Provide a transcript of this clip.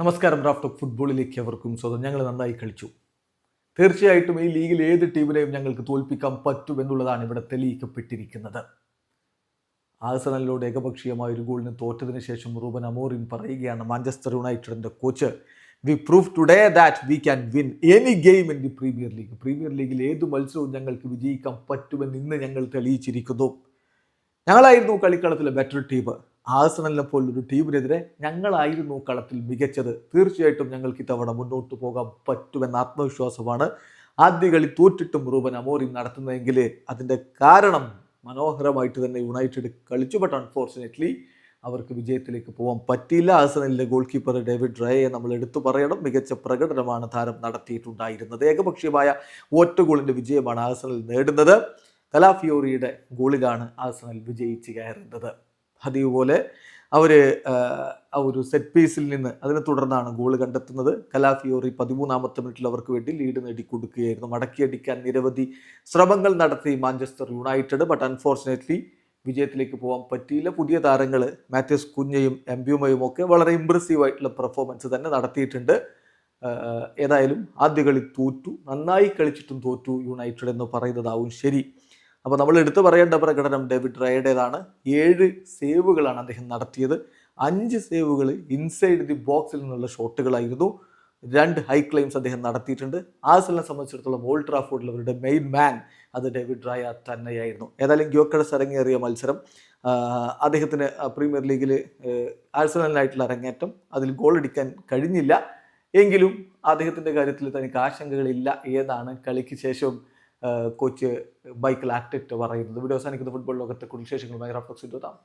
നമസ്കാരം draft of ഫുട്ബോളിലേക്ക് അവർക്കും സ്വന്തം ഞങ്ങൾ നന്നായി കളിച്ചു. തീർച്ചയായിട്ടും ഈ ലീഗിൽ ഏത് ടീമിനെയും ഞങ്ങൾക്ക് തോൽപ്പിക്കാൻ പറ്റും എന്നുള്ളതാണ് ഇവിടെ തെളിയിക്കപ്പെട്ടിരിക്കുന്നത്. ആഴ്സണലിനോട് ഏകപക്ഷീയമായ ഒരു ഗോളിന് തോറ്റതിന് ശേഷം റൂബൻ അമോറിൻ പറയുകയാണ് മാഞ്ചസ്റ്റർ യുണൈറ്റഡിന്റെ coach we prove today that we can win any game in the premier league premier ലീഗിൽ ഏത് മത്സരവും ഞങ്ങൾക്ക് വിജയിക്കാൻ പറ്റുമെന്ന് ഇന്ന് ഞങ്ങൾ തെളിയിച്ചിരിക്കുന്നു. ഞങ്ങളായിരുന്നു കളിക്കളത്തിലെ ബെറ്റർ ടീം ആഴ്സണലിനെ പോലൊരു ടീമിനെതിരെ ഞങ്ങളായിരുന്നു കളത്തിൽ മികച്ചത്. തീർച്ചയായിട്ടും ഞങ്ങൾക്ക് ഇത്തവണ മുന്നോട്ട് പോകാൻ പറ്റുമെന്ന ആത്മവിശ്വാസമാണ്. ആദ്യ കളി തോറ്റിട്ടും റൂബൻ അമോറി നടത്തുന്നതെങ്കിൽ അതിന്റെ കാരണം മനോഹരമായിട്ട് തന്നെ യുണൈറ്റഡ് കളിച്ചു. ബട്ട് അൺഫോർച്ചുനേറ്റ്ലി അവർക്ക് വിജയത്തിലേക്ക് പോകാൻ പറ്റിയില്ല. ആസനലിലെ ഗോൾ കീപ്പർ ഡേവിഡ് റയെ നമ്മൾ എടുത്തു പറയണം. മികച്ച പ്രകടനമാണ് താരം നടത്തിയിട്ടുണ്ടായിരുന്നത്. ഏകപക്ഷീയമായ ഒറ്റ ഗോളിന്റെ വിജയമാണ് ആഴ്സണൽ നേടുന്നത്. കലാഫിയോറിയുടെ ഗോളിലാണ് ആഴ്സണൽ വിജയിച്ച് കയറുന്നത്. പതിവ് പോലെ അവർ ആ ഒരു സെറ്റ് പീസിൽ നിന്ന് അതിനെ തുടർന്നാണ് ഗോൾ കണ്ടെത്തുന്നത്. കലാഫിയോറി പതിമൂന്നാമത്തെ മിനിറ്റിൽ അവർക്ക് വേണ്ടി ലീഡ് നേടിക്കൊടുക്കുകയായിരുന്നു. മടക്കിയടിക്കാൻ നിരവധി ശ്രമങ്ങൾ നടത്തി മാഞ്ചസ്റ്റർ യുണൈറ്റഡ് ബട്ട് അൺഫോർച്ചുനേറ്റ്ലി വിജയത്തിലേക്ക് പോകാൻ പറ്റിയില്ല. പുതിയ താരങ്ങൾ മാത്യൂസ് കുഞ്ഞയും എംബ്യൂമയും ഒക്കെ വളരെ ഇമ്പ്രസീവ് ആയിട്ടുള്ള പെർഫോമൻസ് തന്നെ നടത്തിയിട്ടുണ്ട്. ഏതായാലും ആദ്യ കളി തോറ്റു നന്നായി കളിച്ചിട്ടും തോറ്റു യുണൈറ്റഡ് എന്ന് പറയുന്നതാവും ശരി. അപ്പോൾ നമ്മൾ എടുത്തു പറയേണ്ട പ്രകടനം ഡേവിഡ് റയയുടേതാണ്. ഏഴ് സേവുകളാണ് അദ്ദേഹം നടത്തിയത്. അഞ്ച് സേവുകൾ ഇൻസൈഡ് ദി ബോക്സിൽ നിന്നുള്ള ഷോട്ടുകളായിരുന്നു. രണ്ട് ഹൈ ക്ലെയിംസ് അദ്ദേഹം നടത്തിയിട്ടുണ്ട്. ആഴ്സലിനെ സംബന്ധിച്ചിടത്തോളം ഓൾഡ് ട്രാഫോർഡിൽ അവരുടെ മെയിൻ മാൻ അത് ഡേവിഡ് റായ തന്നെയായിരുന്നു. ഏതായാലും ഗ്യോക്കഡസ് അരങ്ങേറിയ മത്സരം. അദ്ദേഹത്തിന് പ്രീമിയർ ലീഗിൽ ആഴ്സണലിനായിട്ടുള്ള അരങ്ങേറ്റം. അതിൽ ഗോൾ അടിക്കാൻ കഴിഞ്ഞില്ല. എങ്കിലും അദ്ദേഹത്തിന്റെ കാര്യത്തിൽ തനിക്ക് ആശങ്കകളില്ല ഏതാണ് കളിക്ക് ശേഷം കോച്ച് ബൈക്കിൽ ആക്ടിറ്റ് പറയുന്നത്. വീഡിയോ അവസാനിക്കുന്ന ഫുട്ബോൾ ലോകത്തെ കുടിശേഷങ്ങളുമായി റഫ്ലക്സ് ഇട്ടാം